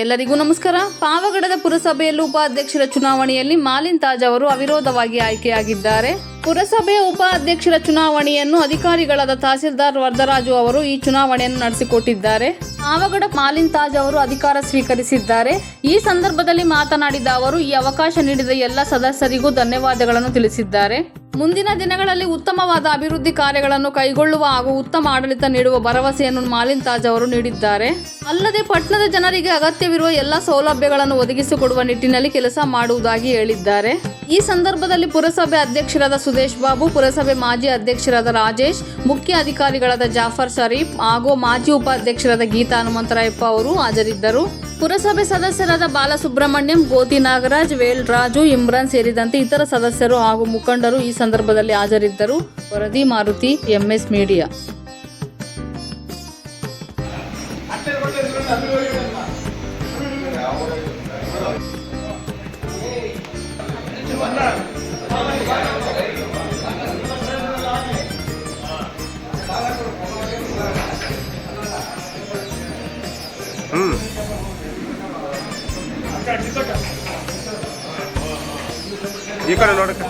ಎಲ್ಲರಿಗೂ ನಮಸ್ಕಾರ. ಪಾವಗಡದ ಪುರಸಭೆಯಲ್ಲಿ ಉಪಾಧ್ಯಕ್ಷರ ಚುನಾವಣೆಯಲ್ಲಿ ಮಾಲಿನ್ ತಾಜ್ ಅವರು ಅವಿರೋಧವಾಗಿ ಆಯ್ಕೆಯಾಗಿದ್ದಾರೆ. ಪುರಸಭೆಯ ಉಪಾಧ್ಯಕ್ಷರ ಚುನಾವಣೆಯನ್ನು ಅಧಿಕಾರಿಗಳಾದ ತಹಸೀಲ್ದಾರ್ ವರದರಾಜು ಅವರು ಈ ಚುನಾವಣೆಯನ್ನು ನಡೆಸಿಕೊಟ್ಟಿದ್ದಾರೆ. ಪಾವಗಡ ಮಾಲಿನ್ ತಾಜ್ ಅವರು ಅಧಿಕಾರ ಸ್ವೀಕರಿಸಿದ್ದಾರೆ. ಈ ಸಂದರ್ಭದಲ್ಲಿ ಮಾತನಾಡಿದ ಅವರು, ಈ ಅವಕಾಶ ನೀಡಿದ ಎಲ್ಲ ಸದಸ್ಯರಿಗೂ ಧನ್ಯವಾದಗಳನ್ನು ತಿಳಿಸಿದ್ದಾರೆ. ಮುಂದಿನ ದಿನಗಳಲ್ಲಿ ಉತ್ತಮವಾದ ಅಭಿವೃದ್ಧಿ ಕಾರ್ಯಗಳನ್ನು ಕೈಗೊಳ್ಳುವ ಹಾಗೂ ಉತ್ತಮ ಆಡಳಿತ ನೀಡುವ ಭರವಸೆಯನ್ನು ಮಾಲಿನ್ ತಾಜ್ ಅವರು ನೀಡಿದ್ದಾರೆ. ಅಲ್ಲದೆ ಪಟ್ಟಣದ ಜನರಿಗೆ ಅಗತ್ಯವಿರುವ ಎಲ್ಲ ಸೌಲಭ್ಯಗಳನ್ನು ಒದಗಿಸಿಕೊಡುವ ನಿಟ್ಟಿನಲ್ಲಿ ಕೆಲಸ ಮಾಡುವುದಾಗಿ ಹೇಳಿದ್ದಾರೆ. ಈ ಸಂದರ್ಭದಲ್ಲಿ ಪುರಸಭೆ ಅಧ್ಯಕ್ಷರಾದ ಸುದೇಶ್ ಬಾಬು, ಪುರಸಭೆ ಮಾಜಿ ಅಧ್ಯಕ್ಷರಾದ ರಾಜೇಶ್, ಮುಖ್ಯ ಅಧಿಕಾರಿಗಳಾದ ಜಾಫರ್ ಶರೀಫ್ ಹಾಗೂ ಮಾಜಿ ಉಪಾಧ್ಯಕ್ಷರಾದ ಗೀತಾ ಹನುಮಂತರಾಯಪ್ಪ ಅವರು ಹಾಜರಿದ್ದರು. ಪುರಸಭೆ ಸದಸ್ಯರಾದ ಬಾಲಸುಬ್ರಹ್ಮಣ್ಯಂ, ಗೋತಿ ನಾಗರಾಜ್ ವೇಲ್ ರಾಜು ಇಮ್ರಾನ್ ಸೇರಿದಂತೆ ಇತರ ಸದಸ್ಯರು ಹಾಗೂ ಮುಖಂಡರು ಈ ಸಂದರ್ಭದಲ್ಲಿ ಹಾಜರಿದ್ದರು. ವರದಿ ಮಾರುತಿ, ಎಂಎಸ್ ಮೀಡಿಯಾ. ಈ ಕಡೆ ನೋಡಕ್ಕೆ